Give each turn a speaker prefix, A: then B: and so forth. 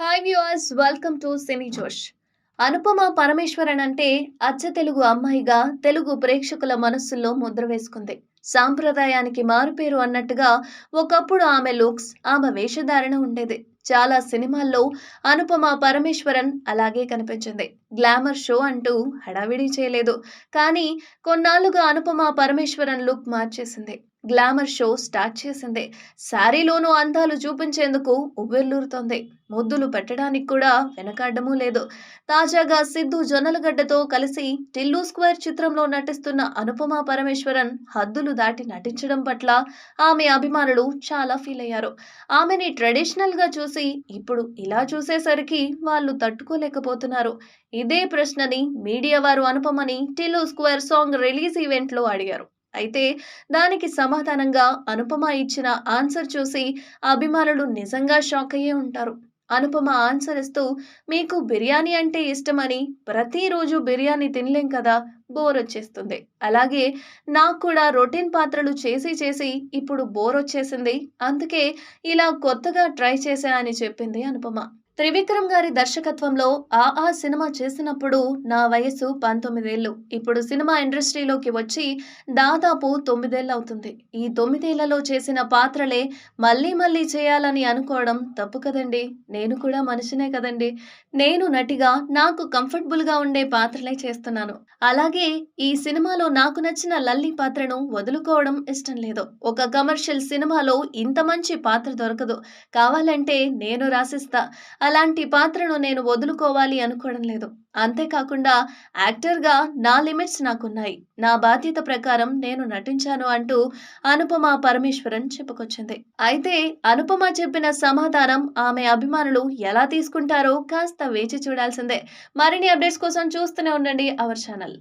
A: Hi viewers welcome to Cine Josh Anupama Parameswaran అంటే అచ్చ తెలుగు అమ్మాయిగా తెలుగు ప్రేక్షకుల మనస్సుల్లో ముద్ర వేసుకుంది. సాంప్రదాయానికి మారుపేరు అన్నట్టుగా ఒకప్పుడు ఆమె లుక్స్ ఆమె వేషధారణ ఉండేది. చాలా సినిమాల్లో అనుపమ పరమేశ్వరన్ అలాగే కనిపించింది. గ్లామర్ షో అంటూ హడావిడి చేయలేదు. కానీ కొన్నాళ్ళుగా అనుపమ పరమేశ్వరన్ లుక్ మార్చేసింది. గ్లామర్ షో స్టార్ట్ చేసింది. శారీలోనూ అందాలు చూపించేందుకు ఉవ్వెల్లూరుతోంది ముద్దులు పెట్టడానికి కూడా వెనకాడమూ లేదు. తాజాగా సిద్ధు జొన్నలగడ్డతో కలిసి టిల్లు స్క్వేర్ చిత్రంలో నటిస్తున్న అనుపమ పరమేశ్వరన్ హద్దులు దాటి నటించడం పట్ల ఆమె అభిమానులు చాలా ఫీల్ అయ్యారు. ఆమెని ట్రెడిషనల్గా చూసి ఇప్పుడు ఇలా చూసేసరికి వాళ్ళు తట్టుకోలేకపోతున్నారు. ఇదే ప్రశ్నని మీడియా వారు అనుపమని టిల్లు స్క్వేర్ సాంగ్ రిలీజ్ ఈవెంట్లో అడిగారు. అయితే దానికి సమాధానంగా అనుపమ ఇచ్చిన ఆన్సర్ చూసి అభిమానులు నిజంగా షాక్ అయ్యే ఉంటారు. అనుపమ ఆన్సర్ ఇస్తూ మీకు బిర్యానీ అంటే ఇష్టమని ప్రతిరోజు బిర్యానీ తినలేం కదా బోర్ వచ్చేస్తుంది. అలాగే నాకు కూడా రొటీన్ పాత్రలు చేసి చేసి ఇప్పుడు బోర్ వచ్చేసింది. అందుకే ఇలా కొత్తగా ట్రై చేశా అని చెప్పింది అనుపమ. త్రివిక్రమ్ గారి దర్శకత్వంలో ఆ ఆ సినిమా చేసినప్పుడు నా వయసు పంతొమ్మిదేళ్ళు. ఇప్పుడు సినిమా ఇండస్ట్రీలోకి వచ్చి దాదాపు తొమ్మిదేళ్ళు అవుతుంది ఈ తొమ్మిదేళ్ళలో చేసిన పాత్రలే మళ్ళీ మళ్ళీ చేయాలని అనుకోవడం తప్పు కదండి? నేను కూడా మనిషినే కదండి. నేను నటిగా నాకు కంఫర్టబుల్గా ఉండే పాత్రలే చేస్తున్నాను. అలాగే ఈ సినిమాలో నాకు నచ్చిన లల్లి పాత్రను వదులుకోవడం ఇష్టం లేదు. ఒక కమర్షియల్ సినిమాలో ఇంత మంచి పాత్ర దొరకదు. కావాలంటే నేను రాసిస్తా. అలాంటి పాత్రను నేను వదులుకోవాలి అనుకోవడం లేదు. అంతేకాకుండా యాక్టర్గా నా లిమిట్స్ నాకున్నాయి. నా బాధ్యత ప్రకారం నేను నటించాను అంటూ అనుపమ పరమేశ్వరన్ చెప్పుకొచ్చింది. అయితే అనుపమ చెప్పిన సమాధానం ఆమె అభిమానులు ఎలా తీసుకుంటారో కాస్త వేచి చూడాల్సిందే. మరిన్ని అప్డేట్స్ కోసం చూస్తూనే ఉండండి అవర్ ఛానల్.